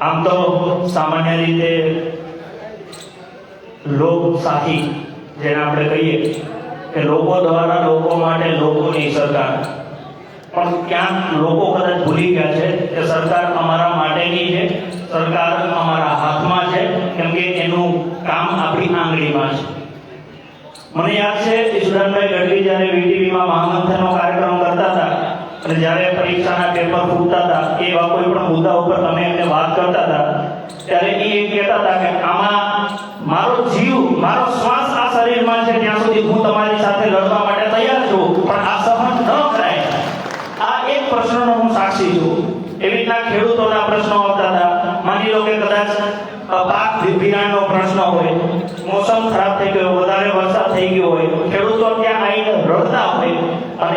આમ તો સામાન્ય રીતે લોક સાથી, જેને આપણે કહીએ કે લોકો દ્વારા લોકો માટે લોકોની સરકાર. પણ ક્યાંક લોકો કદાચ ભૂલી ગયા છે કે સરકાર અમારા માટેની છે, સરકાર અમારા હાથમાં છે, કેમ કે એનું કામ આપણી આંગળીમાં છે. મને યાદ છે ઈશ્વરભાઈ ગઢવી જ્યારે વીટીવીમાં મહામંથનનો કાર્યક્રમ કરતા હતા અને જ્યારે પરીક્ષાના પેપર ફૂટતા હતા, એવા કોઈ પણ મુદ્દા ઉપર તમે એમને વાત કરતા હતા, ત્યારે એ એમ કહેતા હતા કે, આમાં મારો જીવ, મારો શ્વાસ આ શરીરમાં છે, ત્યાં સુધી હું તમારી સાથે લડવા માટે તૈયાર છું, પણ આ સહન ન કરાય. આ એક પ્રશ્નનો હું સાક્ષી છું. એવી રીતના ખેડૂતોના પ્રશ્નો આવતા હતા. માની લો કે કદાચ પાક ધિરાણનો પ્રશ્ન હોય, મોસમ ખરાબ થઈ ગયો, વધારે વરસાદ થઈ ગયો હોય, ખેડૂતો ત્યાં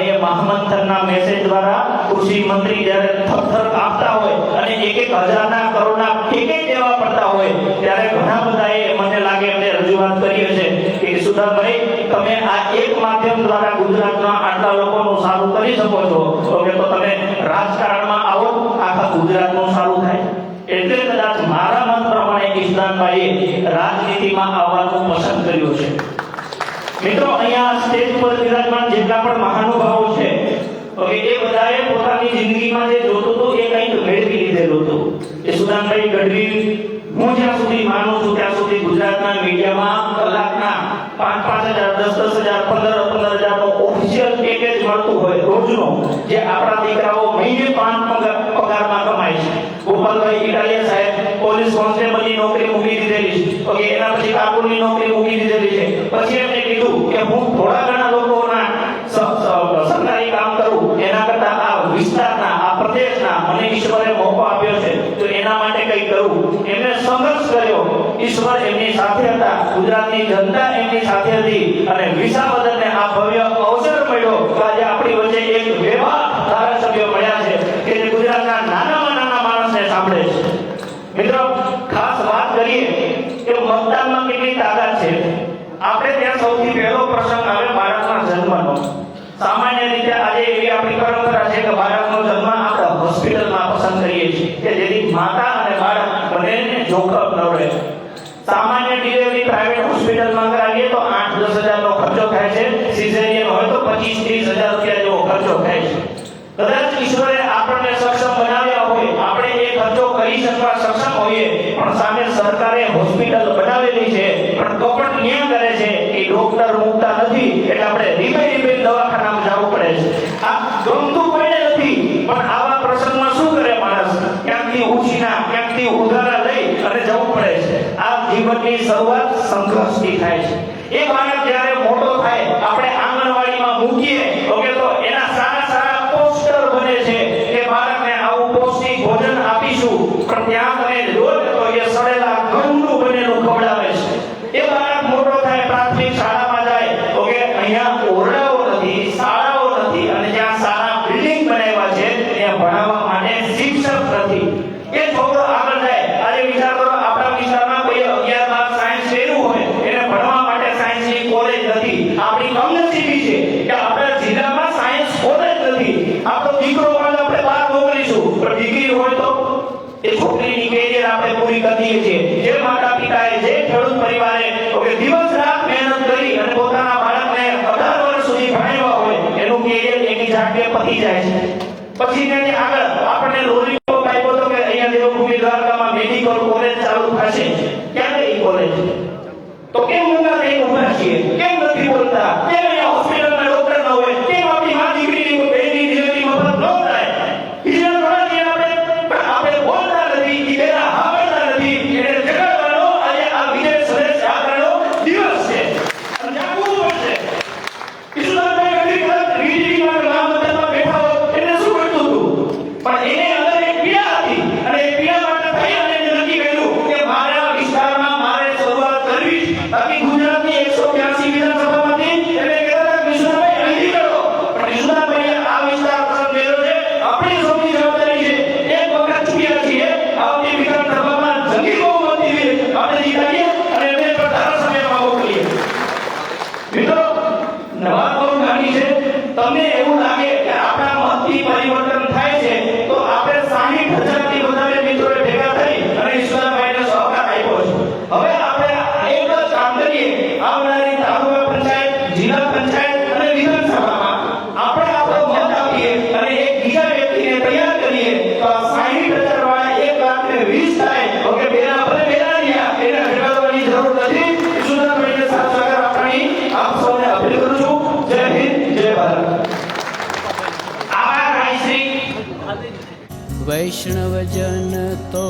અને એ મહામંથનના મેસેજ દ્વારા કૃષિ મંત્રી જ્યારે થરથર કાપતા હોય અને એક એક હજારના કરોડના ટિકિટ દેવા પડતા હોય, ત્યારે ઘણા બધાએ મને લાગે એમને રજૂઆત કરી છે કે સુધાભાઈ, તમે આ એક માધ્યમ દ્વારા ગુજરાતના આટલા લોકોનું સારું કરી શકો છો. તો કે તો તમે રાજકારણમાં આવો, આખા ગુજરાતનું સારું થાય. એટલે કદાચ મારા મત પ્રમાણે ઈશદાનભાઈએ રાજનીતિમાં આવવાનું પસંદ કર્યું છે મિત્રો, અહીંયા સ્ટેજ પર વિરાજમાન જેટલા પણ મહાનુભાવો છે તો એ બધાએ પોતાની જિંદગીમાં જે જોતું હતું, એ કંઈક મેળવી લીધેલું હતું. એ સુદાનભાઈ ગઢવી, હું જ્યાં સુધી માનું છું ત્યાં સુધી પાંચ પાંચ હજાર દસ દસ હજાર પંદર પંદર હજાર ઓફિશિયલ પેકેજ મળતું હોય રોજનો, જે આપણા દીકરાઓ મહિને પાંચ પગાર, પગારમાં કમાય છે. સાહેબ, પોલીસ કોન્સ્ટેબલની નોકરી મૂકી દીધેલી છે. તો નોકરી મૂકી દીધેલી છે. પછી એમને કીધું કે હું થોડા ઘણા લોકોના સરકારી કામ કરું, એના કરતા આ વિસ્તારના, આ પ્રદેશના મને ઈશ્વરે મોકો આપ્યો છે, તો એના માટે કંઈ કરું. એમને સંઘર્ષ કર્યો. ઈશ્વર એમની સાથે હતા, ગુજરાતની જનતા એમની સાથે હતી અને વિસાવદરને આ ભવ્ય અવસર મળ્યો કે આજે આપણી વચ્ચે એક વેવા ધારાસભ્ય મળ્યા છે કે જે ગુજરાતના નાનામાં નાના માણસને સાંભળે છે. મિત્રો, ખાસ વાત કરીએ કે મતદાનમાં કેટલી તાકાત છે. આપણે ત્યાં સૌથી પહેલો પ્રસંગ આવે બાળકના જન્મનો. સામાન્ય રીતે આજે એવી આપણી પરંપરા છે કે બાળકનો જન્મ આપણે હોસ્પિટલમાં પસંદ કરીએ છીએ કે જેથી માતા અને બાળક બંનેને જોખમ ન રહે. સામાન્ય ડિલિવરી પ્રાઇવેટ હોસ્પિટલમાં કરાવીએ તો આઠ દસ હજારનો ખર્ચો થાય છે. સિઝેરિયન હોય તો પચીસ ત્રીસ હજાર રૂપિયા જેવો ખર્ચો થાય છે. કદાચ ઈશ્વરે આપણને સક્ષમ બનાવ્યા હોય, આપણે એ ખર્ચો કરી શકવા સક્ષમ હોઈએ, પણ સામે સરકારે હોસ્પિટલ બનાવેલી છે, પણ કપટ નિયમ કરે છે કે ડોક્ટર મૂકતા નથી, એટલે આપણે રીપે રીપે દવાખાનામાં જવું પડે છે. આ ગમતું કોઈને નથી, પણ આવા પ્રસંગમાં શું કરે માણસ? ક્યાંકથી ઉછીના, ક્યાંકથી ઉધારા લઈ અને જવું પડે છે. જીવનની શરૂઆત સંઘર્ષથી થાય છે. એ બાળક જ્યારે મોટો થાય, આપણે આંગણવાડીમાં મૂકીએ, ઓકે, તો એના સારા સારા પોસ્ટર બને છે કે બાળકને આવું પૌષ્ટિક ભોજન આપીશું. પણ ત્યાં તમે જો તો એ સડેલા ઘઉંનું બનેલું ખવડાવે છે. એ બાળક મોટો થાય, પ્રાથમિક શાળામાં જાય, ઓકે, અહીંયા ઓરડાઓ નથી, શાળાઓ નથી, અને જ્યાં સારા પણ હોય તો એ છોકરીની કેરિયર આપણે પૂરી કરી દઈએ છીએ. જે માતા પિતાએ જે ખેડૂત પરિવારે, ઓકે, દિવસ રાત મહેનત કરી અને પોતાના બાળકને 18 વર્ષ સુધી ભણાવ્યા હોય, એનું કેરિયર એની જાતે પતી જાય છે. પછી તેની આગળ આપણને લોરીઓ કાપ્યો તો કે અહીંયા દેવભૂમિ દ્વારકામાં મેડિકલ કોલેજ ચાલુ થશે. ક્યારે એ કોલેજ તો કેમ ઊંઘા નહીં ઊભા છીએ? કેમ નથી બોલતા? કેમ Amém. વૈષ્ણવજન તો